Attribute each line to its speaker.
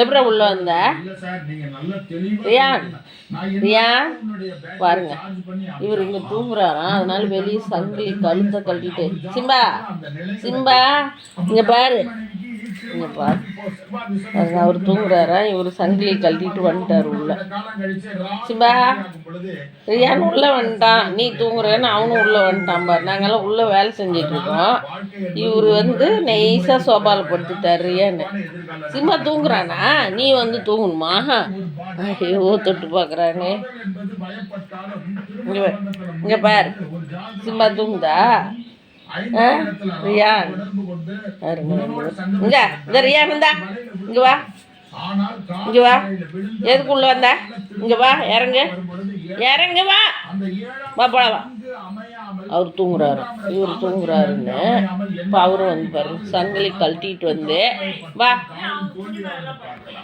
Speaker 1: எப்படா உள்ள வந்த? ரியான் ரியான் பாருங்க. இவர் இங்க தூங்குறாராம் அதனால வெளியே சங்கிலி கழுத்தை கழட்டிட்டு. சிம்பா சிம்பா இங்க பாரு. இங்கே பார் அவர் தூங்குறாரா? இவர் சங்கிலி கழட்டிட்டு வந்துட்டாரு உள்ள. சிம்பா ரியான் உள்ளே வந்துட்டான். நீ தூங்குறேன்னு அவனும் உள்ளே வந்துட்டான் பார். நாங்கெல்லாம் உள்ளே வேலை செஞ்சிட்ருக்கோம் இவர் வந்து நெய்ஸாக சோபாவில் படுத்துட்டார் ரியான்னு சிம்பா தூங்குறானா? நீ வந்து தூங்கணுமா? ஐயோ தொட்டு பார்க்குறானே இங்கே இங்கே இங்க பாரு. சிம்பா தூங்குதா? ரியான் இங்க இந்த ரியான் இந்தா. இங்க வா. இங்க வா. எதுக்கு உள்ள வந்த? இங்க வா இறங்கு. இறங்கு வா. வா போலாம் வா. அவர் தூங்குறாரு. இவர் தூங்குறாருன்னு. இப்போ அவரும் வந்து பாருங்க சங்கிலி கழட்டிட்டு வந்து. வா.